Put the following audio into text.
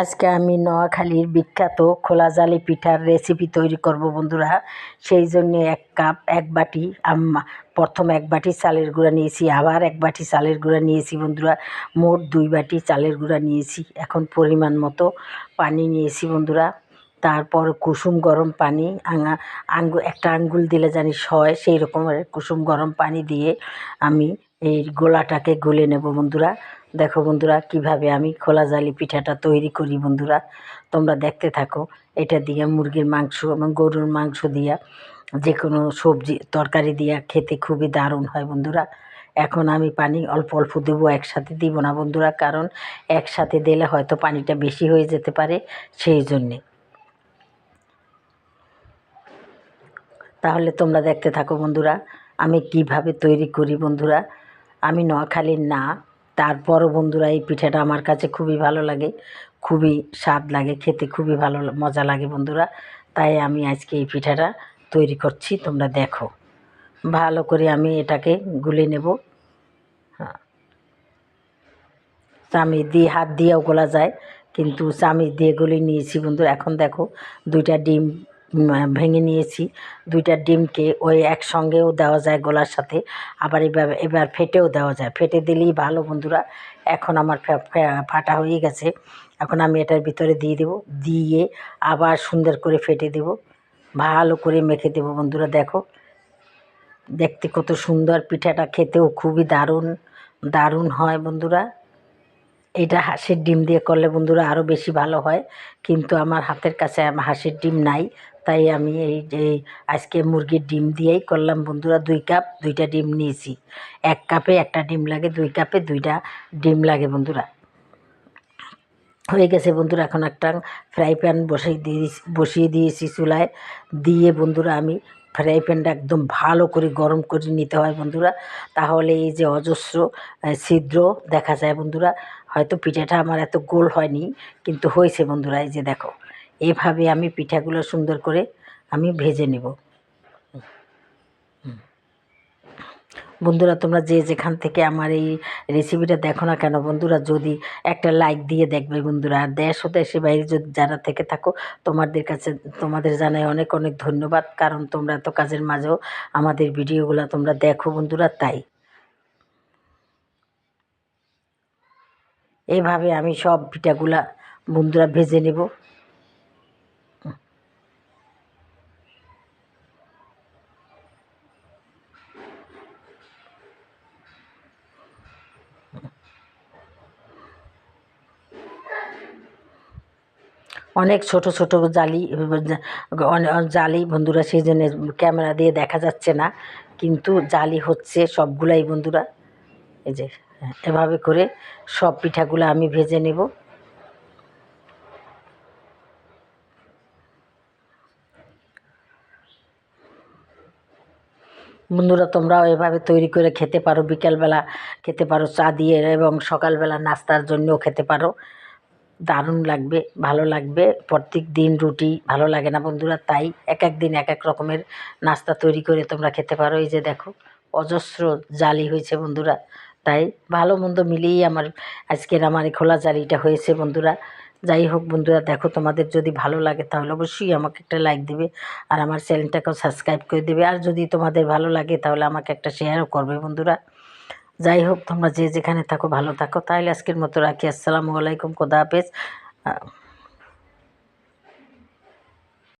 আজকে আমি নোয়াখালীর বিখ্যাত খোলা জালি পিঠার রেসিপি তৈরি করব বন্ধুরা। সেই জন্য এক কাপ, এক বাটি প্রথম এক বাটি চালের গুঁড়া নিয়েছি, আবার এক বাটি চালের গুঁড়া নিয়েছি বন্ধুরা। মোট দুই বাটি চালের গুঁড়া নিয়েছি, এখন পরিমাণ মতো পানি নিয়েছি বন্ধুরা। তারপর কুসুম গরম পানি, আঙা, আঙ্গু, একটা আঙ্গুল দিলে জানিস হয় সেই রকমের কুসুম গরম পানি দিয়ে আমি এই গোলাটাকে গুলে নেব বন্ধুরা। দেখো বন্ধুরা, কীভাবে আমি খোলা জালি পিঠাটা তৈরি করি বন্ধুরা। তোমরা দেখতে থাকো, এটা দিয়ে মুরগির মাংস এবং গরুর মাংস দিয়া যে কোনো সবজি, তরকারি দিয়া খেতে খুবই দারুণ হয় বন্ধুরা। এখন আমি পানি অল্প অল্প দেবো, একসাথে দিব না বন্ধুরা, কারণ একসাথে দিলে হয়তো পানিটা বেশি হয়ে যেতে পারে সেই জন্যে। তাহলে তোমরা দেখতে থাকো বন্ধুরা, আমি কীভাবে তৈরি করি বন্ধুরা। আমি নোয়াখালীর না তারপরও বন্ধুরা এই পিঠাটা আমার কাছে খুবই ভালো লাগে, খুবই স্বাদ লাগে, খেতে খুবই ভালো মজা লাগে বন্ধুরা। তাই আমি আজকে এই পিঠাটা তৈরি করছি, তোমরা দেখো। ভালো করে আমি এটাকে গুলে নেব। চামিচ দিয়ে, হাত দিয়েও গোলা যায়, কিন্তু চামিচ দিয়ে গুলে নিয়েছি বন্ধু এখন দেখো দুইটা ডিম ভেঙে নিয়েছি। দুইটা ডিমকে ওই একসঙ্গেও দেওয়া যায় গোলার সাথে, আবার এবার এবার ফেটেও দেওয়া যায়। ফেটে দিলেই ভালো, বন্ধুরা। এখন আমার ফাটা হয়ে গেছে। এখন আমি এটার ভিতরে দিয়ে দেবো। দিয়ে আবার সুন্দর করে ফেটে দেব। ভালো করে মেখে দেবো, বন্ধুরা, দেখো। দেখতে কত সুন্দর। পিঠাটা খেতেও খুবই দারুণ দারুণ হয়, বন্ধুরা। এটা হাঁসের ডিম দিয়ে করলে বন্ধুরা আরও বেশি ভালো হয়। কিন্তু আমার হাতের কাছে হাঁসের ডিম নাই, তাই আমি এই যে আজকে মুরগির ডিম দিয়েই করলাম বন্ধুরা দুই কাপ, দুইটা ডিম নিয়েছি। এক কাপে একটা ডিম লাগে, দুই কাপে দুইটা ডিম লাগে বন্ধুরা। হয়ে গেছে বন্ধুরা, এখন একটা ফ্রাই প্যান বসিয়ে দিয়ে বসিয়ে দিয়েছি চুলায়। দিয়ে বন্ধুরা আমি ফ্রাই প্যানটা একদম ভালো করে গরম করে নিতে হয় বন্ধুরা। তাহলে এই যে অজস্র ছিদ্র দেখা যায় বন্ধুরা। হয়তো পিঠাটা আমার এত গোল হয়নি, কিন্তু হয়েছে বন্ধুরা, এই যে দেখো। এভাবে আমি পিঠাগুলো সুন্দর করে আমি ভেজে নেব। বন্ধুরা, তোমরা যে যেখান থেকে আমার এই রেসিপিটা দেখো না কেন, বন্ধুরা, যদি একটা লাইক দিয়ে দেখবে বন্ধুরা। আর দেশ ও দেশের বাইরে যদি যারা থেকে থাকো, তোমাদের কাছে, তোমাদের জানাই অনেক অনেক ধন্যবাদ, কারণ তোমরা তো কাজের মাঝেও আমাদের ভিডিওগুলো তোমরা দেখো বন্ধুরা, তাই। এইভাবে আমি সব পিঠাগুলা বন্ধুরা ভেজে নেব। অনেক ছোট ছোট জালি জালি বন্ধুরা সেই জন্য ক্যামেরা দিয়ে দেখা যাচ্ছে না। কিন্তু জালি হচ্ছে সবগুলাই বন্ধুরা। এই যে এভাবে করে সব পিঠাগুলো আমি ভেজে নেব। বন্ধুরা, তোমরাও এভাবে তৈরি করে খেতে পারো। বিকেলবেলা খেতে পারো চা দিয়ে এবং সকালবেলা নাস্তার জন্যও খেতে পারো। দারুণ লাগবে, ভালো লাগবে। প্রত্যেক দিন রুটি ভালো লাগে না বন্ধুরা, তাই এক এক দিন এক এক রকমের নাস্তা তৈরি করে তোমরা খেতে পারো। এই যে দেখো, অজস্র জালি হয়েছে বন্ধুরা। তাই ভালো মন্দ মিলিয়েই আমার আজকের আমার এই খোলা জালিটা হয়েছে বন্ধুরা। যাই হোক বন্ধুরা, দেখো তোমাদের যদি ভালো লাগে তাহলে অবশ্যই আমাকে একটা লাইক দেবে আর আমার চ্যানেলটাকেও সাবস্ক্রাইব করে দেবে। আর যদি তোমাদের ভালো লাগে তাহলে আমাকে একটা শেয়ারও করবে বন্ধুরা। যাই হোক তোমরা যে যেখানে থাকো, ভালো থাকো। তাহলে আজকের মতো রাখি। আসসালামু আলাইকুম, খোদা হাফেজ।